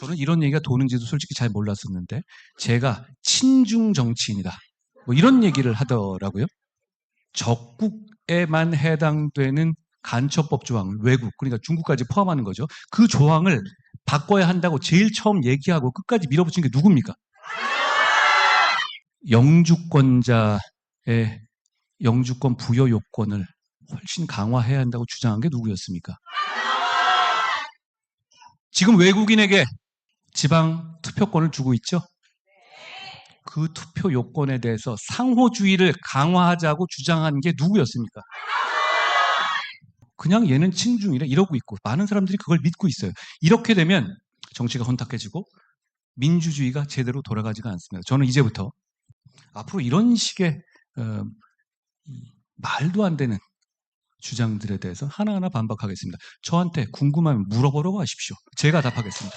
저는 이런 얘기가 도는지도 솔직히 잘 몰랐었는데 제가 친중 정치인이다. 뭐 이런 얘기를 하더라고요. 적국에만 해당되는 간첩법 조항을 외국 그러니까 중국까지 포함하는 거죠. 그 조항을 바꿔야 한다고 제일 처음 얘기하고 끝까지 밀어붙인 게 누굽니까? 영주권자의 영주권 부여 요건을 훨씬 강화해야 한다고 주장한 게 누구였습니까? 지금 외국인에게 지방 투표권을 주고 있죠? 그 투표 요건에 대해서 상호주의를 강화하자고 주장한 게 누구였습니까? 그냥 얘는 친중이래 이러고 있고 많은 사람들이 그걸 믿고 있어요. 이렇게 되면 정치가 혼탁해지고 민주주의가 제대로 돌아가지가 않습니다. 저는 이제부터 앞으로 이런 식의 어, 이 말도 안 되는 주장들에 대해서 하나하나 반박하겠습니다. 저한테 궁금하면 물어보라고 하십시오. 제가 답하겠습니다.